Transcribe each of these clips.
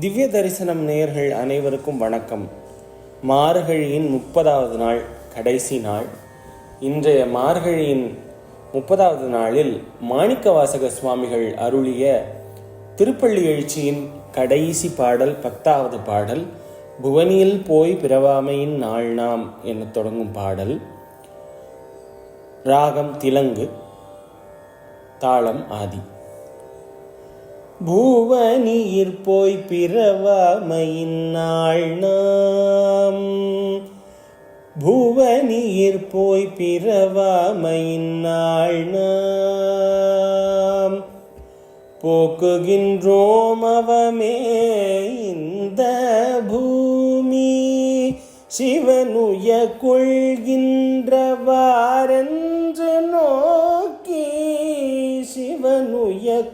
திவ்ய தரிசனம் நேயர்கள் அனைவருக்கும் வணக்கம். மார்கழியின் முப்பதாவது நாள் கடைசி நாள். இன்றைய மார்கழியின் முப்பதாவது நாளில் மாணிக்கவாசக சுவாமிகள் அருளிய திருப்பள்ளி எழுச்சியின் கடைசி பாடல் பத்தாவது பாடல் புவனியில் போய் பிறவாமையின் நாள் நாம் என தொடங்கும் பாடல். ராகம் திலங்கு தாளம் ஆதி. பூவனியிற் போய் பிறவாமையின் நாள் நாம் பூவனியிற் போய் பிறவாமையின் நாள் நாம் போக்குகின்றோம் அவமே இந்த பூமி. சிவனுய கொள்கின்றவாரென்று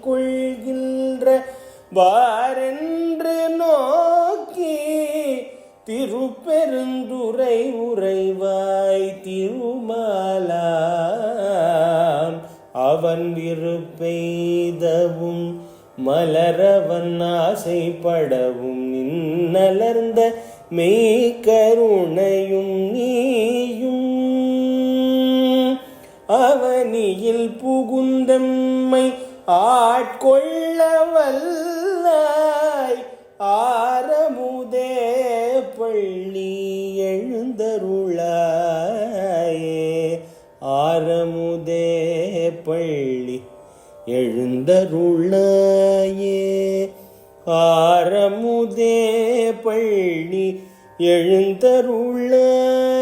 கொள்கின்ற வாரென்று நோக்கி திருப்பெருந்துரை உறைவாய் திருமாலாம். அவன் விருப்பெய்தவும் மலரவன் ஆசைப்படவும் நின்னலர்ந்த மெய்கருணையும் நீயும். அவனியில் புகுந்தம்மை ஆட்கொள்ள வல்லாய் ஆரமுதே பள்ளி எழுந்தருளாயே. ஆரமுதே பள்ளி எழுந்தருளாயே. ஆரமுதே பள்ளி எழுந்தருளாய்.